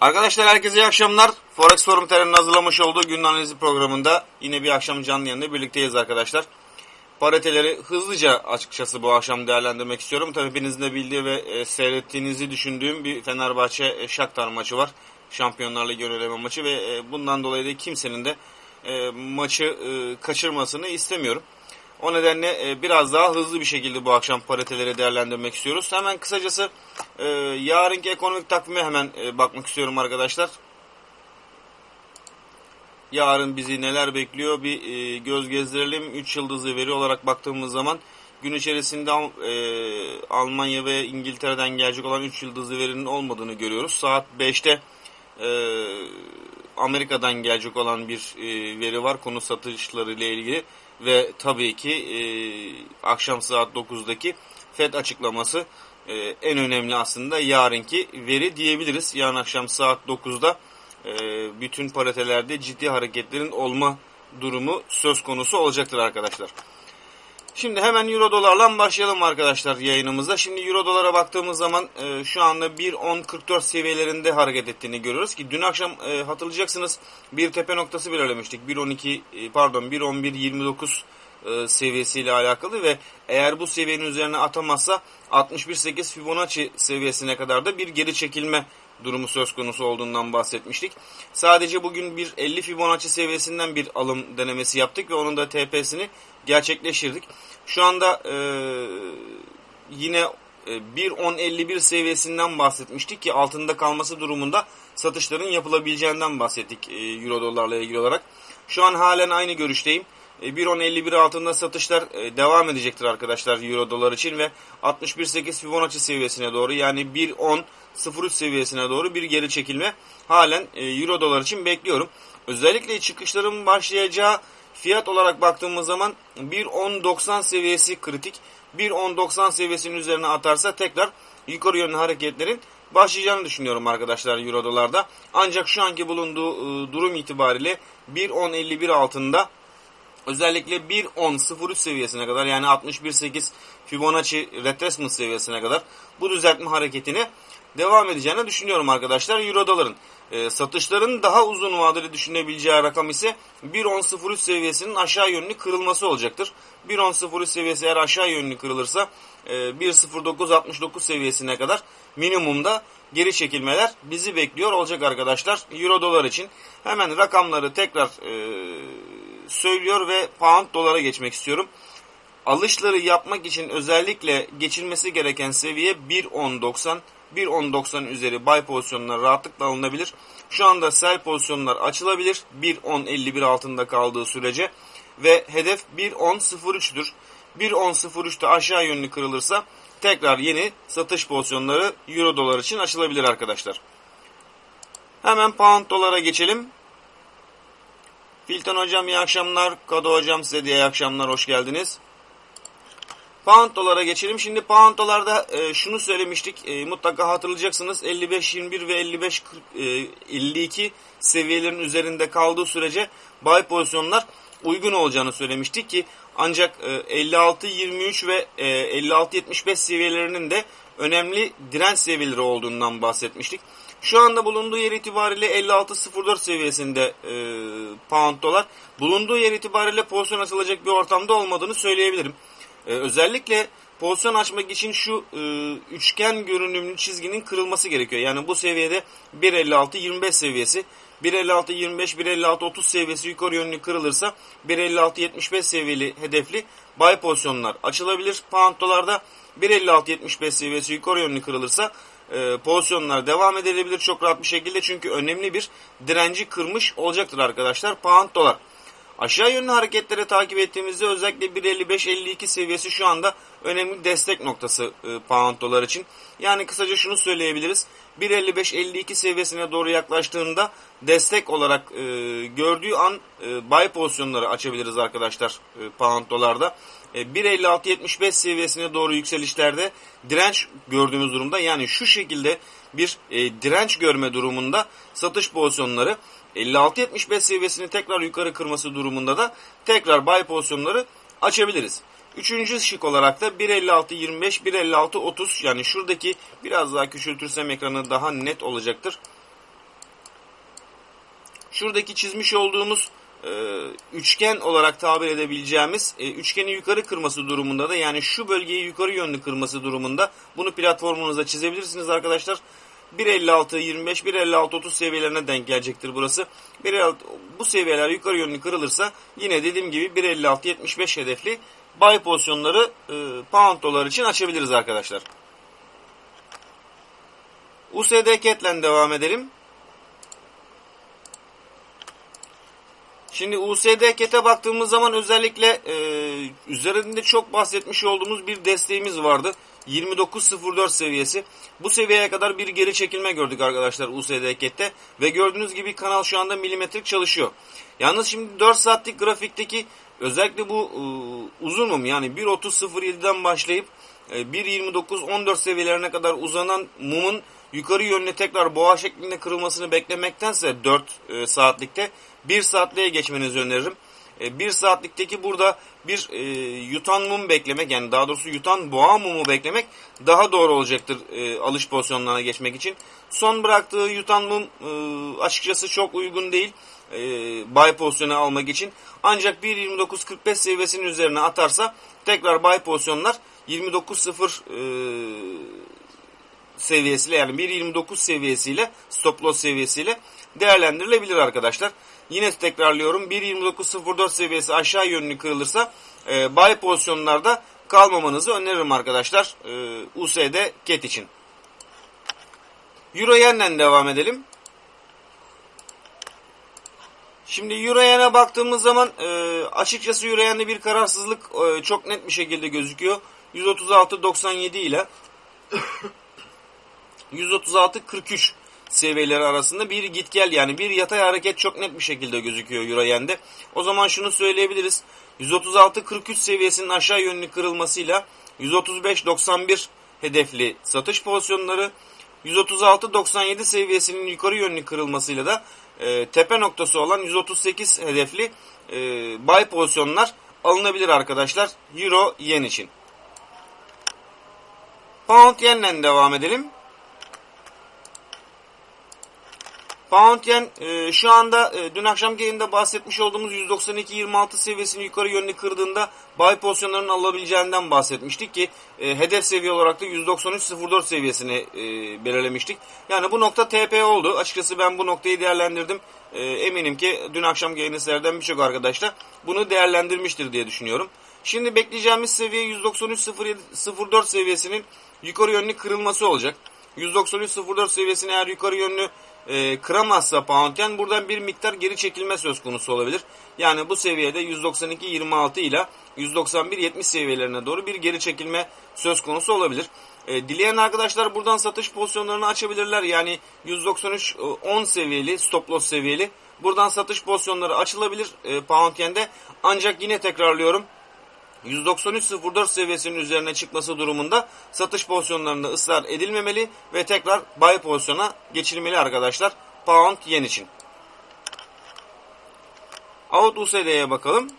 Arkadaşlar herkese iyi akşamlar. Forex Forum TR'nin hazırlamış olduğu günün analizi programında yine bir akşam canlı yayında birlikteyiz arkadaşlar. Pariteleri hızlıca açıkçası bu akşam değerlendirmek istiyorum. Tabii hepinizin de bildiği ve e, seyrettiğinizi düşündüğüm bir Fenerbahçe e, Shakhtar maçı var. Şampiyonlar Ligi öneleme maçı ve e, bundan dolayı da kimsenin de e, maçı e, kaçırmasını istemiyorum. O nedenle e, biraz daha hızlı bir şekilde bu akşam pariteleri değerlendirmek istiyoruz. Hemen kısacası e, yarınki ekonomik takvime hemen e, bakmak istiyorum arkadaşlar. Yarın bizi neler bekliyor bir e, göz gezdirelim. 3 yıldızlı veri olarak baktığımız zaman gün içerisinde e, Almanya ve İngiltere'den gelecek olan 3 yıldızlı verinin olmadığını görüyoruz. Saat 5'te e, Amerika'dan gelecek olan bir e, veri var konu satışları ile ilgili ve tabii ki e, akşam saat 9'daki FED açıklaması e, en önemli aslında yarınki veri diyebiliriz. Yarın akşam saat 9'da e, bütün paritelerde ciddi hareketlerin olma durumu söz konusu olacaktır arkadaşlar. Şimdi hemen euro dolarla başlayalım arkadaşlar yayınımıza. Şimdi euro dolara baktığımız zaman e, şu anda 1.10.44 seviyelerinde hareket ettiğini görüyoruz ki dün akşam e, hatırlayacaksınız bir tepe noktası belirlemiştik. 1.12 e, pardon 1.11.29 e, seviyesiyle alakalı ve eğer bu seviyenin üzerine atamazsa 61.8 Fibonacci seviyesine kadar da bir geri çekilme durumu söz konusu olduğundan bahsetmiştik. Sadece bugün bir 50 Fibonacci seviyesinden bir alım denemesi yaptık ve onun da TP'sini gerçekleştirdik. Şu anda e, yine e, 1.10.51 seviyesinden bahsetmiştik ki altında kalması durumunda satışların yapılabileceğinden bahsettik e, Euro dolarla ilgili olarak. Şu an halen aynı görüşteyim. 1.10.51 altında satışlar e, devam edecektir arkadaşlar Euro dolar için ve 61.8 Fibonacci seviyesine doğru yani 1.10.03 seviyesine doğru bir geri çekilme halen e, Euro dolar için bekliyorum. Özellikle çıkışların başlayacağı fiyat olarak baktığımız zaman 1.10.90 seviyesi kritik. 1.10.90 seviyesinin üzerine atarsa tekrar yukarı yönlü hareketlerin başlayacağını düşünüyorum arkadaşlar Euro dolarda. Ancak şu anki bulunduğu e, durum itibariyle 1.10.51 altında özellikle 1.10.03 seviyesine kadar yani 61.8 Fibonacci retracement seviyesine kadar bu düzeltme hareketini devam edeceğini düşünüyorum arkadaşlar Euro doların. E, satışların daha uzun vadeli düşünebileceği rakam ise 1.10.03 seviyesinin aşağı yönlü kırılması olacaktır. 1.10.03 seviyesi eğer aşağı yönlü kırılırsa e, 1.09.69 seviyesine kadar minimumda geri çekilmeler bizi bekliyor olacak arkadaşlar Euro dolar için. Hemen rakamları tekrar e, söylüyor ve pound dolara geçmek istiyorum. Alışları yapmak için özellikle geçilmesi gereken seviye 1.10.90 1.10.90 üzeri buy pozisyonlar rahatlıkla alınabilir. Şu anda sell pozisyonlar açılabilir 1.10.51 altında kaldığı sürece ve hedef 1.10.03'tür. 1.10.03'te aşağı yönlü kırılırsa tekrar yeni satış pozisyonları euro dolar için açılabilir arkadaşlar. Hemen pound dolara geçelim. Filton hocam iyi akşamlar. Kado hocam size de iyi akşamlar. Hoş geldiniz. Pound dolara geçelim. Şimdi pound dolarda e, şunu söylemiştik. E, mutlaka hatırlayacaksınız. 55.21 ve 55 e, 52 seviyelerin üzerinde kaldığı sürece buy pozisyonlar uygun olacağını söylemiştik ki ancak e, 56.23 ve e, 56.75 seviyelerinin de önemli direnç seviyeleri olduğundan bahsetmiştik. Şu anda bulunduğu yer itibariyle 56.04 seviyesinde e, pound dolar. Bulunduğu yer itibariyle pozisyon açılacak bir ortamda olmadığını söyleyebilirim. E, özellikle pozisyon açmak için şu e, üçgen görünümlü çizginin kırılması gerekiyor. Yani bu seviyede 1.56-25 seviyesi 1.56-25, 1.56-30 seviyesi yukarı yönlü kırılırsa 1.56-75 seviyeli hedefli buy pozisyonlar açılabilir. Pound dolarda 1.56-75 seviyesi yukarı yönlü kırılırsa e, pozisyonlar devam edilebilir çok rahat bir şekilde. Çünkü önemli bir direnci kırmış olacaktır arkadaşlar pound dolar. Aşağı yönlü hareketleri takip ettiğimizde özellikle 1.55-52 seviyesi şu anda önemli destek noktası e, pound dolar için. Yani kısaca şunu söyleyebiliriz. 1.55-52 seviyesine doğru yaklaştığında destek olarak e, gördüğü an e, buy pozisyonları açabiliriz arkadaşlar e, pound dolarda. E, 1.56-75 seviyesine doğru yükselişlerde direnç gördüğümüz durumda yani şu şekilde bir e, direnç görme durumunda satış pozisyonları 56-75 seviyesini tekrar yukarı kırması durumunda da tekrar buy pozisyonları açabiliriz. Üçüncü şık olarak da 1.56-25, 1.56-30 yani şuradaki biraz daha küçültürsem ekranı daha net olacaktır. şuradaki çizmiş olduğumuz e, üçgen olarak tabir edebileceğimiz e, üçgeni yukarı kırması durumunda da yani şu bölgeyi yukarı yönlü kırması durumunda bunu platformunuzda çizebilirsiniz arkadaşlar. 1.56 25 1.56 30 seviyelerine denk gelecektir burası. 1.56 bu seviyeler yukarı yönlü kırılırsa yine dediğim gibi 1.56 75 hedefli buy pozisyonları e, pound dolar için açabiliriz arkadaşlar. USD CAT'le devam edelim. Şimdi USD CAT'e baktığımız zaman özellikle e, üzerinde çok bahsetmiş olduğumuz bir desteğimiz vardı. 29.04 seviyesi. Bu seviyeye kadar bir geri çekilme gördük arkadaşlar USD CAT'te. Ve gördüğünüz gibi kanal şu anda milimetrik çalışıyor. Yalnız şimdi 4 saatlik grafikteki özellikle bu e, uzun mum yani 1.30.07'den başlayıp e, 1.29.14 seviyelerine kadar uzanan mumun yukarı yönlü tekrar boğa şeklinde kırılmasını beklemektense 4 e, saatlikte 1 saatliğe geçmenizi öneririm. 1 e, saatlikteki burada bir e, yutan mum beklemek yani daha doğrusu yutan boğa mumu beklemek daha doğru olacaktır e, alış pozisyonlarına geçmek için. Son bıraktığı yutan mum e, açıkçası çok uygun değil e, buy pozisyonu almak için. Ancak 1.29.45 seviyesinin üzerine atarsa tekrar buy pozisyonlar 29.0 e, seviyesiyle yani 1.29 seviyesiyle stop loss seviyesiyle değerlendirilebilir arkadaşlar. Yine tekrarlıyorum 1.29.04 seviyesi aşağı yönlü kırılırsa e, buy pozisyonlarda kalmamanızı öneririm arkadaşlar e, USD CAT için. Euro Yen'le devam edelim. Şimdi Euro Yen'e baktığımız zaman e, açıkçası Euro Yen'de bir kararsızlık e, çok net bir şekilde gözüküyor. 136.97 ile 136.43 seviyeleri arasında bir git gel yani bir yatay hareket çok net bir şekilde gözüküyor Euro Yen'de. O zaman şunu söyleyebiliriz. 136.43 seviyesinin aşağı yönlü kırılmasıyla 135.91 hedefli satış pozisyonları 136.97 seviyesinin yukarı yönlü kırılmasıyla da e, tepe noktası olan 138 hedefli e, buy pozisyonlar alınabilir arkadaşlar Euro Yen için. Pound Yen'le devam edelim. Pound e, şu anda e, dün akşam yayında bahsetmiş olduğumuz 192.26 seviyesini yukarı yönlü kırdığında buy pozisyonlarının alabileceğinden bahsetmiştik ki e, hedef seviye olarak da 193.04 seviyesini e, belirlemiştik. Yani bu nokta TP oldu. Açıkçası ben bu noktayı değerlendirdim. E, eminim ki dün akşam yayını seyreden birçok arkadaş da bunu değerlendirmiştir diye düşünüyorum. Şimdi bekleyeceğimiz seviye 193.04 seviyesinin yukarı yönlü kırılması olacak. 193.04 seviyesini eğer yukarı yönlü e, kıramazsa Poundken buradan bir miktar geri çekilme söz konusu olabilir. Yani bu seviyede 192.26 ile 191.70 seviyelerine doğru bir geri çekilme söz konusu olabilir. E, dileyen arkadaşlar buradan satış pozisyonlarını açabilirler. Yani 193.10 seviyeli stop loss seviyeli buradan satış pozisyonları açılabilir e, Poundken'de. Ancak yine tekrarlıyorum 193.04 seviyesinin üzerine çıkması durumunda satış pozisyonlarında ısrar edilmemeli ve tekrar buy pozisyona geçilmeli arkadaşlar. Pound yen için. Out USD'ye bakalım.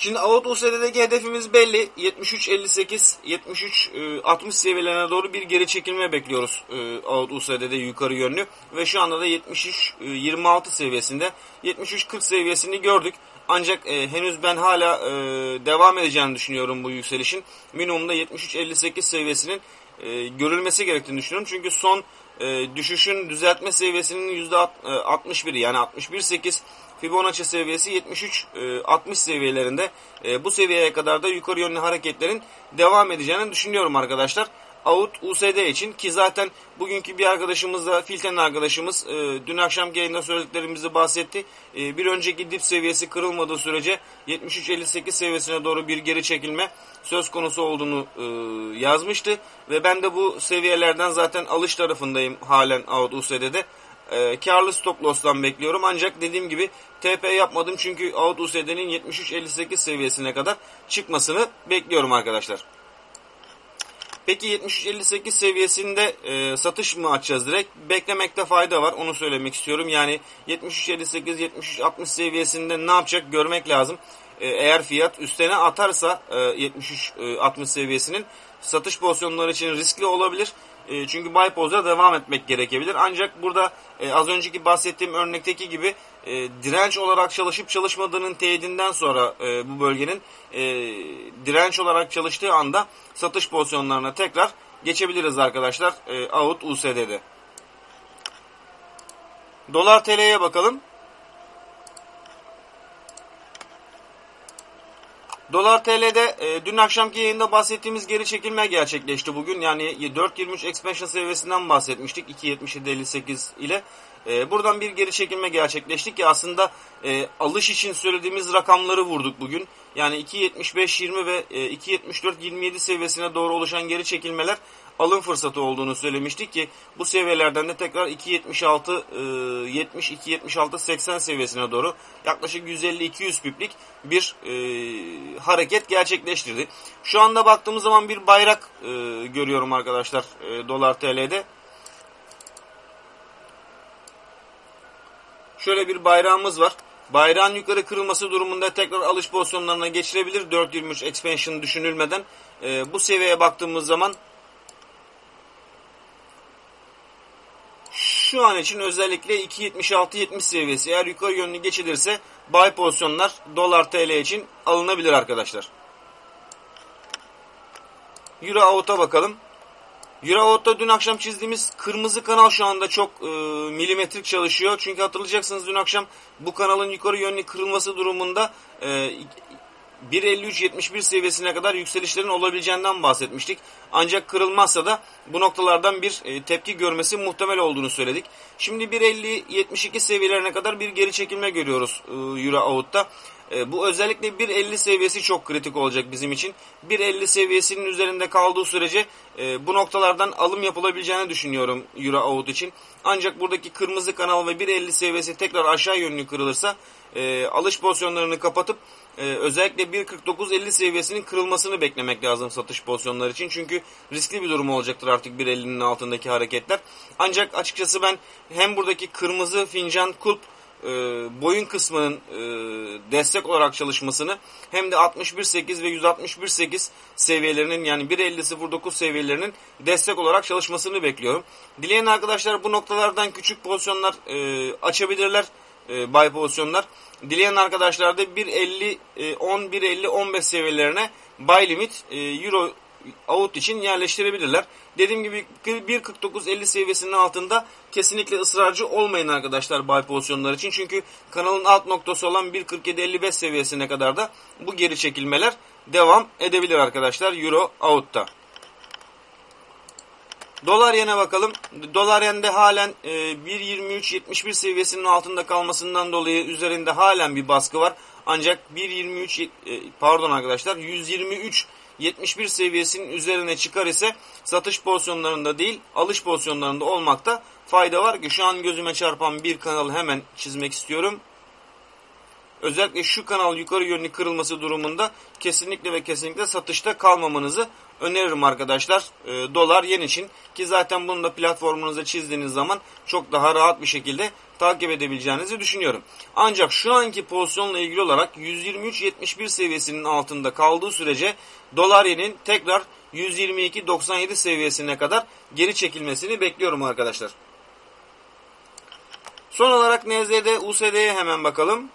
Şimdi USD'deki hedefimiz belli. 73.58, 73.60 seviyelerine doğru bir geri çekilme bekliyoruz e, USD'de yukarı yönlü. Ve şu anda da 73.26 seviyesinde. 73.40 seviyesini gördük. Ancak e, henüz ben hala e, devam edeceğini düşünüyorum bu yükselişin. Minimumda 73.58 seviyesinin e, görülmesi gerektiğini düşünüyorum. Çünkü son e, düşüşün düzeltme seviyesinin %61 yani 61.8 Fibonacci seviyesi 73-60 e, seviyelerinde e, bu seviyeye kadar da yukarı yönlü hareketlerin devam edeceğini düşünüyorum arkadaşlar. Out USD için ki zaten bugünkü bir arkadaşımız da Filten arkadaşımız e, dün akşam yayında söylediklerimizi bahsetti. Bir önceki dip seviyesi kırılmadığı sürece 73-58 seviyesine doğru bir geri çekilme söz konusu olduğunu yazmıştı. Ve ben de bu seviyelerden zaten alış tarafındayım halen Out USD'de e, karlı stop loss'tan bekliyorum. Ancak dediğim gibi TP yapmadım çünkü Out USD'nin 73.58 seviyesine kadar çıkmasını bekliyorum arkadaşlar. Peki 73.58 seviyesinde e, satış mı açacağız direkt? Beklemekte fayda var. Onu söylemek istiyorum. Yani 73.58 73.60 seviyesinde ne yapacak görmek lazım. e, eğer fiyat üstüne atarsa e, 73-60 seviyesinin satış pozisyonları için riskli olabilir. E, çünkü buy pose'a devam etmek gerekebilir. Ancak burada e, az önceki bahsettiğim örnekteki gibi e, direnç olarak çalışıp çalışmadığının teyidinden sonra e, bu bölgenin e, direnç olarak çalıştığı anda satış pozisyonlarına tekrar geçebiliriz arkadaşlar. E, out USD'de. Dolar TL'ye bakalım. Dolar TL'de e, dün akşamki yayında bahsettiğimiz geri çekilme gerçekleşti bugün. Yani 4.23 expansion seviyesinden bahsetmiştik 2.77.58 ile. E, buradan bir geri çekilme gerçekleşti ki aslında e, alış için söylediğimiz rakamları vurduk bugün. Yani 2.75.20 ve e, 2.74.27 seviyesine doğru oluşan geri çekilmeler alım fırsatı olduğunu söylemiştik ki bu seviyelerden de tekrar 2.76 70 2.76 80 seviyesine doğru yaklaşık 150-200 piplik bir e, hareket gerçekleştirdi. Şu anda baktığımız zaman bir bayrak e, görüyorum arkadaşlar e, dolar TL'de. Şöyle bir bayrağımız var. Bayrağın yukarı kırılması durumunda tekrar alış pozisyonlarına geçilebilir. 4.23 expansion düşünülmeden. E, bu seviyeye baktığımız zaman şu an için özellikle 2.76-70 seviyesi eğer yukarı yönlü geçilirse buy pozisyonlar dolar TL için alınabilir arkadaşlar. Euro out'a bakalım. Euro out'ta dün akşam çizdiğimiz kırmızı kanal şu anda çok e, milimetrik çalışıyor. Çünkü hatırlayacaksınız dün akşam bu kanalın yukarı yönlü kırılması durumunda e, 1.53-71 seviyesine kadar yükselişlerin olabileceğinden bahsetmiştik. Ancak kırılmazsa da bu noktalardan bir e, tepki görmesi muhtemel olduğunu söyledik. Şimdi 1.50-72 seviyelerine kadar bir geri çekilme görüyoruz e, Euro Out'ta. E, bu özellikle 1.50 seviyesi çok kritik olacak bizim için. 1.50 seviyesinin üzerinde kaldığı sürece bu noktalardan alım yapılabileceğini düşünüyorum Euro Out için. Ancak buradaki kırmızı kanal ve 1.50 seviyesi tekrar aşağı yönlü kırılırsa alış pozisyonlarını kapatıp e, özellikle 1.49-50 seviyesinin kırılmasını beklemek lazım satış pozisyonları için. Çünkü riskli bir durum olacaktır artık 1.50'nin altındaki hareketler. Ancak açıkçası ben hem buradaki kırmızı fincan kulp e, boyun kısmının e, destek olarak çalışmasını hem de 61.8 ve 161.8 seviyelerinin yani 1.50.09 seviyelerinin destek olarak çalışmasını bekliyorum. Dileyen arkadaşlar bu noktalardan küçük pozisyonlar e, açabilirler e, buy pozisyonlar. Dileyen arkadaşlar da 1.50 e, 10 1.50 15 seviyelerine buy limit e, euro out için yerleştirebilirler. Dediğim gibi 1.49-50 seviyesinin altında kesinlikle ısrarcı olmayın arkadaşlar buy pozisyonlar için. Çünkü kanalın alt noktası olan 1.47-55 seviyesine kadar da bu geri çekilmeler devam edebilir arkadaşlar euro out'ta. Dolar yene bakalım. Dolar yende halen e, 1.23.71 seviyesinin altında kalmasından dolayı üzerinde halen bir baskı var. Ancak 1.23 e, pardon arkadaşlar 123 71 seviyesinin üzerine çıkar ise satış pozisyonlarında değil alış pozisyonlarında olmakta fayda var ki şu an gözüme çarpan bir kanalı hemen çizmek istiyorum. Özellikle şu kanal yukarı yönlü kırılması durumunda kesinlikle ve kesinlikle satışta kalmamanızı öneririm arkadaşlar. E, dolar yen için ki zaten bunu da platformunuza çizdiğiniz zaman çok daha rahat bir şekilde takip edebileceğinizi düşünüyorum. Ancak şu anki pozisyonla ilgili olarak 123.71 seviyesinin altında kaldığı sürece dolar yenin tekrar 122.97 seviyesine kadar geri çekilmesini bekliyorum arkadaşlar. Son olarak NZD USD'ye hemen bakalım.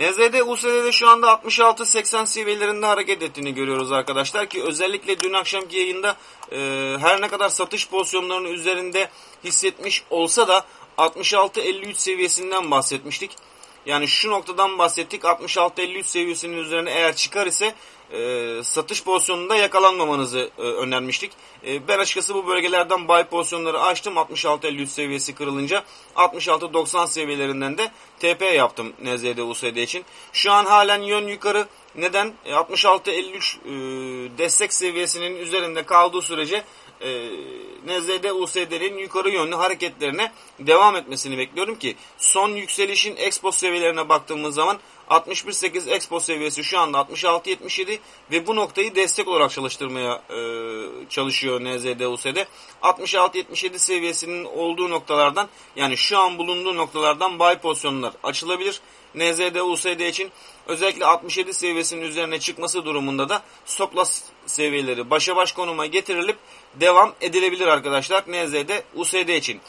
NZD USD'de şu anda 66-80 seviyelerinde hareket ettiğini görüyoruz arkadaşlar ki özellikle dün akşamki yayında e, her ne kadar satış pozisyonlarının üzerinde hissetmiş olsa da 66-53 seviyesinden bahsetmiştik. Yani şu noktadan bahsettik 66-53 seviyesinin üzerine eğer çıkar ise e, satış pozisyonunda yakalanmamanızı e, önermiştik. E, ben açıkçası bu bölgelerden buy pozisyonları açtım 66-53 seviyesi kırılınca 66-90 seviyelerinden de TP yaptım NZD USD için. Şu an halen yön yukarı neden? E, 66-53 e, destek seviyesinin üzerinde kaldığı sürece e, NZD USD'nin yukarı yönlü hareketlerine devam etmesini bekliyorum ki son yükselişin expo seviyelerine baktığımız zaman 61.8 Expo seviyesi şu anda 66.77 ve bu noktayı destek olarak çalıştırmaya e, çalışıyor NZD USD. 66.77 seviyesinin olduğu noktalardan yani şu an bulunduğu noktalardan buy pozisyonlar açılabilir. NZD USD için özellikle 67 seviyesinin üzerine çıkması durumunda da stop loss seviyeleri başa baş konuma getirilip devam edilebilir arkadaşlar NZD USD için.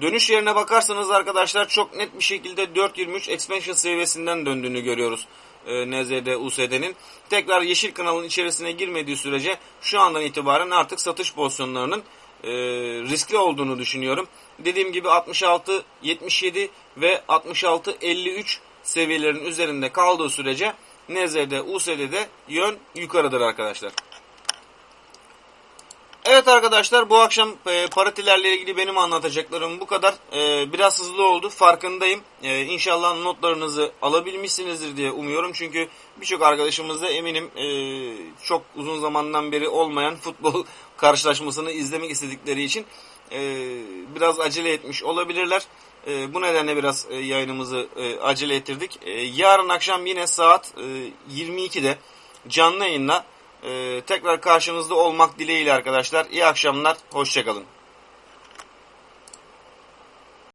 Dönüş yerine bakarsanız arkadaşlar çok net bir şekilde 4.23 expansion seviyesinden döndüğünü görüyoruz. E, NZD USD'nin. Tekrar yeşil kanalın içerisine girmediği sürece şu andan itibaren artık satış pozisyonlarının e, riskli olduğunu düşünüyorum. Dediğim gibi 66, 77 ve 66, 53 seviyelerin üzerinde kaldığı sürece NZD, USD'de yön yukarıdır arkadaşlar. Evet arkadaşlar bu akşam e, paratilerle ilgili benim anlatacaklarım bu kadar. E, biraz hızlı oldu farkındayım. E, inşallah notlarınızı alabilmişsinizdir diye umuyorum. Çünkü birçok arkadaşımız da eminim e, çok uzun zamandan beri olmayan futbol karşılaşmasını izlemek istedikleri için e, biraz acele etmiş olabilirler. E, bu nedenle biraz e, yayınımızı e, acele ettirdik. E, yarın akşam yine saat e, 22'de canlı yayınla ee, tekrar karşınızda olmak dileğiyle arkadaşlar. İyi akşamlar, hoşçakalın.